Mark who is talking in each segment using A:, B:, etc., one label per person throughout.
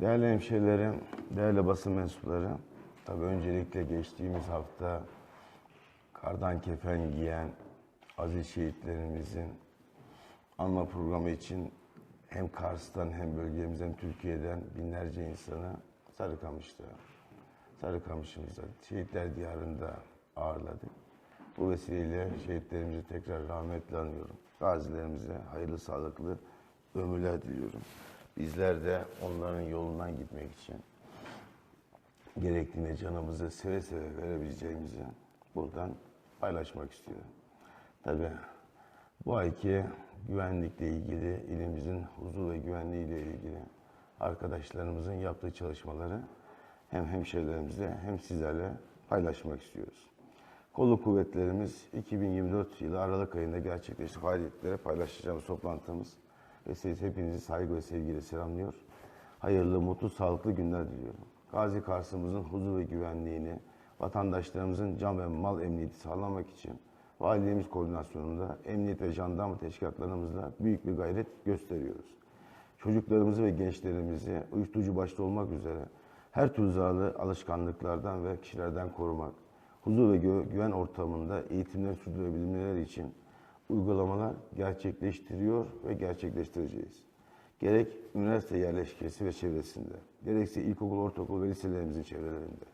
A: Değerli hemşehrilerim, değerli basın mensupları, tabii öncelikle geçtiğimiz hafta kardan kefen giyen aziz şehitlerimizin anma programı için hem Kars'tan hem bölgemizden, Türkiye'den binlerce insanı Sarıkamış'ta, Sarıkamış'ımızda, şehitler diyarında ağırladık. Bu vesileyle şehitlerimizi tekrar rahmetle anıyorum. Gazilerimize hayırlı, sağlıklı ömürler diliyorum. Bizler de onların yolundan gitmek için gerektiğinde canımızı seve seve verebileceğimizi buradan paylaşmak istiyorum. Tabii bu ayki güvenlikle ilgili, ilimizin huzur ve güvenliği ile ilgili arkadaşlarımızın yaptığı çalışmaları hem hemşerilerimizle hem sizlerle paylaşmak istiyoruz. Kolluk kuvvetlerimiz 2024 yılı Aralık ayında gerçekleşti faaliyetlere paylaşacağımız toplantımız ve siz hepinizi saygı ve sevgiyle selamlıyor. Hayırlı, mutlu, sağlıklı günler diliyorum. Gazi Kars'ımızın huzur ve güvenliğini, vatandaşlarımızın can ve mal emniyeti sağlamak için valiliğimiz koordinasyonunda emniyet ve jandarma teşkilatlarımızla büyük bir gayret gösteriyoruz. Çocuklarımızı ve gençlerimizi uyuşturucu başta olmak üzere her türlü zararlı alışkanlıklardan ve kişilerden korumak, huzur ve gü- güven ortamında eğitimler sürdürebilmeleri için uygulamalar gerçekleştiriyor ve gerçekleştireceğiz. Gerek üniversite yerleşkesi ve çevresinde, gerekse ilkokul, ortaokul ve liselerimizin çevrelerinde,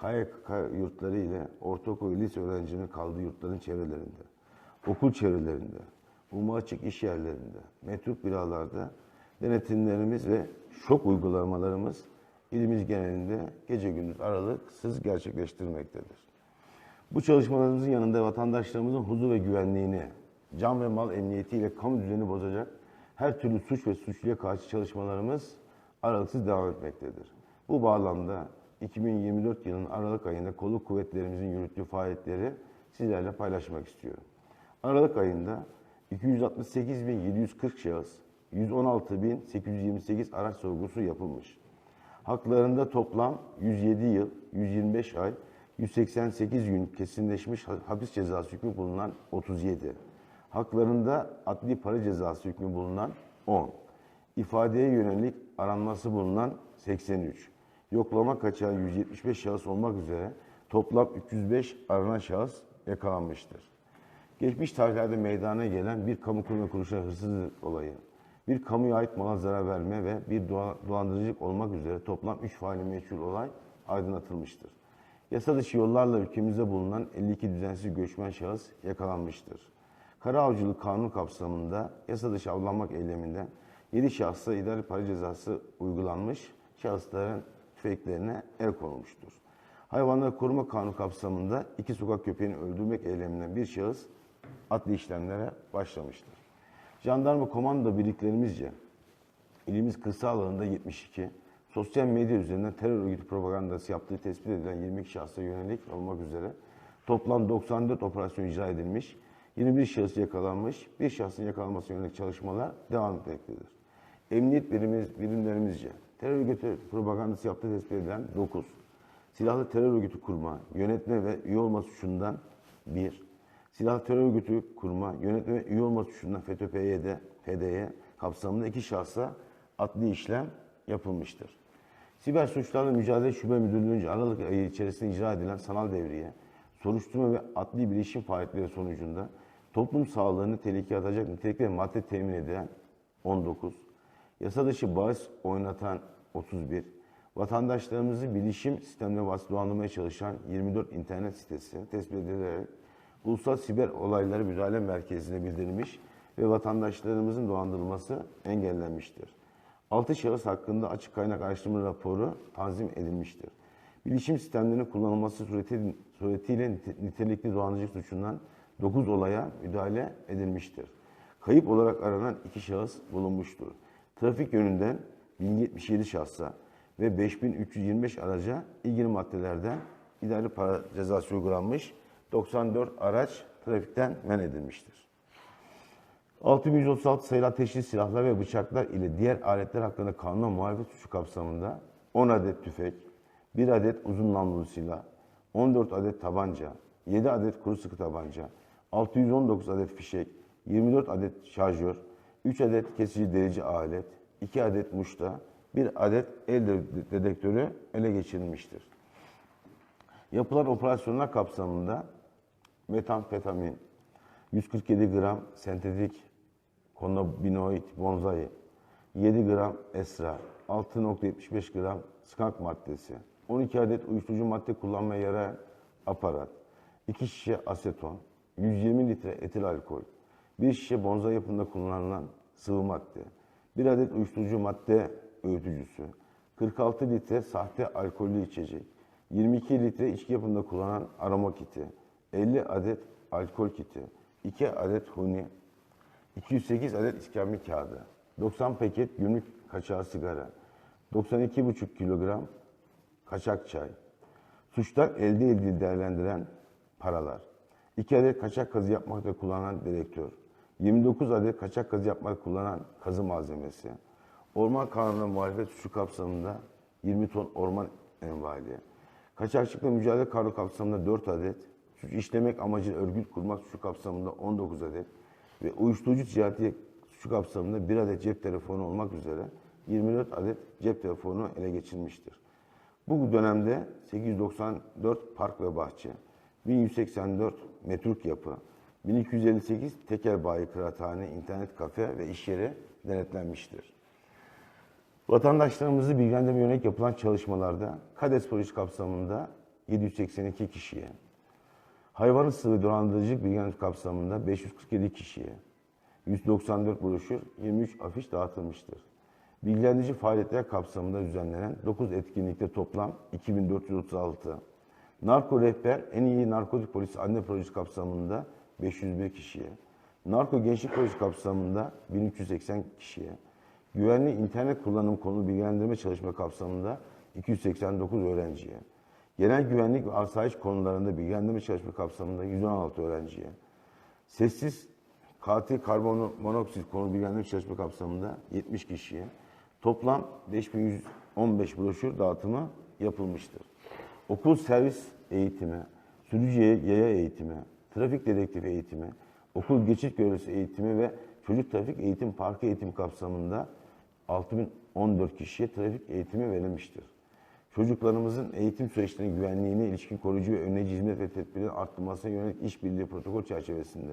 A: KYK yurtları ile ortaokul ve lise öğrencinin kaldığı yurtların çevrelerinde, okul çevrelerinde, umuma açık iş yerlerinde, metruk binalarda denetimlerimiz ve şok uygulamalarımız ilimiz genelinde gece gündüz aralıksız gerçekleştirmektedir. Bu çalışmalarımızın yanında vatandaşlarımızın huzur ve güvenliğini, can ve mal emniyetiyle kamu düzeni bozacak her türlü suç ve suçluya karşı çalışmalarımız aralıksız devam etmektedir. Bu bağlamda 2024 yılının Aralık ayında kolluk kuvvetlerimizin yürüttüğü faaliyetleri sizlerle paylaşmak istiyorum. Aralık ayında 268.740 şahıs, 116.828 araç sorgusu yapılmış. Haklarında toplam 107 yıl, 125 ay, 188 gün kesinleşmiş ha- hapis cezası hükmü bulunan 37. Haklarında adli para cezası hükmü bulunan 10. İfadeye yönelik aranması bulunan 83. Yoklama kaçağı 175 şahıs olmak üzere toplam 305 aranan şahıs yakalanmıştır. Geçmiş tarihlerde meydana gelen bir kamu kurum ve kuruluşa hırsızlık olayı, bir kamuya ait mala zarar verme ve bir dolandırıcılık olmak üzere toplam 3 faili meçhul olay aydınlatılmıştır. Yasa dışı yollarla ülkemizde bulunan 52 düzensiz göçmen şahıs yakalanmıştır. Kara avcılık kanunu kapsamında yasa dışı avlanmak eyleminden 7 şahsa idari para cezası uygulanmış, şahısların tüfeklerine el konulmuştur. Hayvanları koruma kanunu kapsamında iki sokak köpeğini öldürmek eyleminden bir şahıs adli işlemlere başlamıştır. Jandarma komando birliklerimizce ilimiz kırsal alanında 72, sosyal medya üzerinden terör örgütü propagandası yaptığı tespit edilen 22 şahsa yönelik olmak üzere toplam 94 operasyon icra edilmiş, 21 şahıs yakalanmış, bir şahsın yakalanmasına yönelik çalışmalar devam etmektedir. Emniyet birimiz, birimlerimizce terör örgütü propagandası yaptığı tespit edilen 9, silahlı terör örgütü kurma, yönetme ve üye olma suçundan 1, silahlı terör örgütü kurma, yönetme ve üye olma suçundan FETÖ-PYD, PDY kapsamında iki şahsa adli işlem yapılmıştır. Siber suçlarla mücadele şube müdürlüğünce Aralık ayı içerisinde icra edilen sanal devriye, soruşturma ve adli bilişim faaliyetleri sonucunda toplum sağlığını tehlikeye atacak nitelikli madde temin edilen 19, yasa dışı bahis oynatan 31, vatandaşlarımızı bilişim sistemine vasıflandırmaya çalışan 24 internet sitesi tespit edilerek Ulusal Siber Olayları Müdahale Merkezi'ne bildirilmiş ve vatandaşlarımızın dolandırılması engellenmiştir. 6 şahıs hakkında açık kaynak araştırma raporu tanzim edilmiştir. Bilişim sistemlerinin kullanılması sureti- suretiyle nite- nitelikli dolandırıcılık suçundan 9 olaya müdahale edilmiştir. Kayıp olarak aranan 2 şahıs bulunmuştur. Trafik yönünden 1077 şahsa ve 5325 araca ilgili maddelerden idari para cezası uygulanmış, 94 araç trafikten men edilmiştir. 6136 sayılı ateşli silahlar ve bıçaklar ile diğer aletler hakkında kanuna muhalefet suçu kapsamında 10 adet tüfek, 1 adet uzun namlulu silah, 14 adet tabanca, 7 adet kuru sıkı tabanca, 619 adet fişek, 24 adet şarjör, 3 adet kesici delici alet, 2 adet muşta, bir adet el de- dedektörü ele geçirilmiştir. Yapılan operasyonlar kapsamında metamfetamin, 147 gram sentetik konobinoid bonzai, 7 gram esrar, 6.75 gram skank maddesi, 12 adet uyuşturucu madde kullanmaya yarayan aparat, 2 şişe aseton, 120 litre etil alkol, 1 şişe bonza yapımında kullanılan sıvı madde, 1 adet uyuşturucu madde öğütücüsü, 46 litre sahte alkollü içecek, 22 litre içki yapımında kullanılan aroma kiti, 50 adet alkol kiti, 2 adet huni, 208 adet iskambil kağıdı, 90 paket günlük kaçağı sigara, 92,5 kilogram kaçak çay, suçtan elde edildiği değerlendiren paralar, 2 adet kaçak kazı yapmakta kullanılan dedektör, 29 adet kaçak kazı yapmakta kullanılan kazı malzemesi, orman kanununa muhalefet suçu kapsamında 20 ton orman envali, kaçakçılıkla mücadele kanunu kapsamında 4 adet, suç işlemek amacıyla örgüt kurmak suçu kapsamında 19 adet ve uyuşturucu ticareti suçu kapsamında 1 adet cep telefonu olmak üzere 24 adet cep telefonu ele geçirilmiştir. Bu dönemde 894 park ve bahçe, 1184 metruk yapı, 1258 tekel bayi kıraathane, internet kafe ve iş yeri denetlenmiştir. Vatandaşlarımızı bilgilendirme yönelik yapılan çalışmalarda KADES projesi kapsamında 782 kişiye, hayvan ısırığı ve dolandırıcılık bilgilendirme kapsamında 547 kişiye, 194 broşür, 23 afiş dağıtılmıştır. Bilgilendirici faaliyetler kapsamında düzenlenen 9 etkinlikte toplam 2436, Narko Rehber En iyi Narkotik Polisi Anne Projesi kapsamında 501 kişiye, Narko Gençlik Projesi kapsamında 1380 kişiye, Güvenli internet kullanım konu bilgilendirme çalışma kapsamında 289 öğrenciye, Genel güvenlik ve asayiş konularında bilgilendirme çalışma kapsamında 116 öğrenciye, Sessiz katil karbon monoksit konu bilgilendirme çalışma kapsamında 70 kişiye, toplam 5115 broşür dağıtımı yapılmıştır. Okul servis eğitimi, sürücü yaya eğitimi, trafik dedektif eğitimi, okul geçit görevlisi eğitimi ve çocuk trafik eğitim parkı eğitim kapsamında 6014 kişiye trafik eğitimi verilmiştir. Çocuklarımızın eğitim süreçlerinin güvenliğine ilişkin koruyucu ve önleyici hizmet ve tedbirlerin arttırılmasına yönelik işbirliği protokol çerçevesinde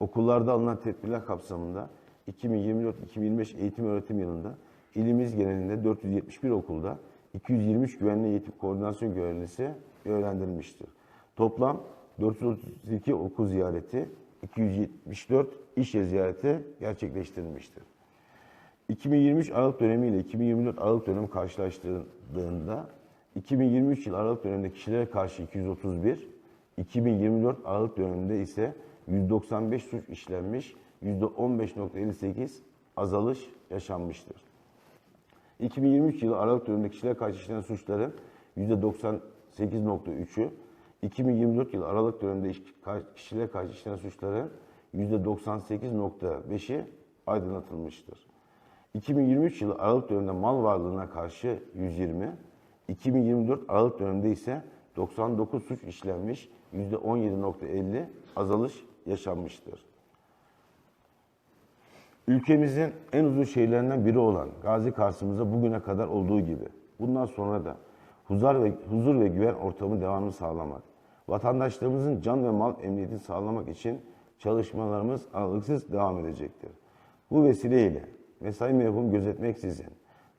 A: okullarda alınan tedbirler kapsamında 2024-2025 eğitim öğretim yılında ilimiz genelinde 471 okulda 223 güvenli eğitim koordinasyon görevlisi görevlendirilmiştir. Toplam 432 okul ziyareti, 274 iş yeri ziyareti gerçekleştirilmiştir. 2023 Aralık dönemi ile 2024 Aralık dönemi karşılaştırıldığında 2023 yıl Aralık döneminde kişilere karşı 231, 2024 Aralık döneminde ise 195 suç işlenmiş, %15.58 azalış yaşanmıştır. 2023 yılı Aralık döneminde kişilere karşı işlenen suçların %98.3'ü, 2024 yılı Aralık döneminde iş- kişilere karşı işlenen suçların %98.5'i aydınlatılmıştır. 2023 yılı Aralık döneminde mal varlığına karşı 120, 2024 Aralık döneminde ise 99 suç işlenmiş, %17.50 azalış yaşanmıştır. Ülkemizin en uzun şehirlerinden biri olan Gazi Kars'ımızda bugüne kadar olduğu gibi bundan sonra da huzur ve huzur ve güven ortamı devamını sağlamak, vatandaşlarımızın can ve mal emniyetini sağlamak için çalışmalarımız aralıksız devam edecektir. Bu vesileyle mesai mevhum gözetmeksizin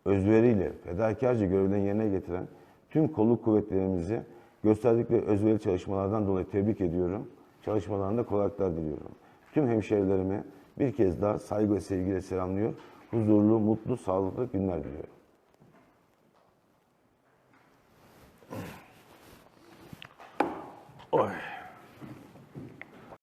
A: özveriyle fedakarca görevlerini yerine getiren tüm kolluk kuvvetlerimizi gösterdikleri özveri çalışmalardan dolayı tebrik ediyorum. Çalışmalarında kolaylıklar diliyorum. Tüm hemşehrilerimi bir kez daha saygı ve sevgiyle selamlıyor. Huzurlu, mutlu, sağlıklı günler diliyorum.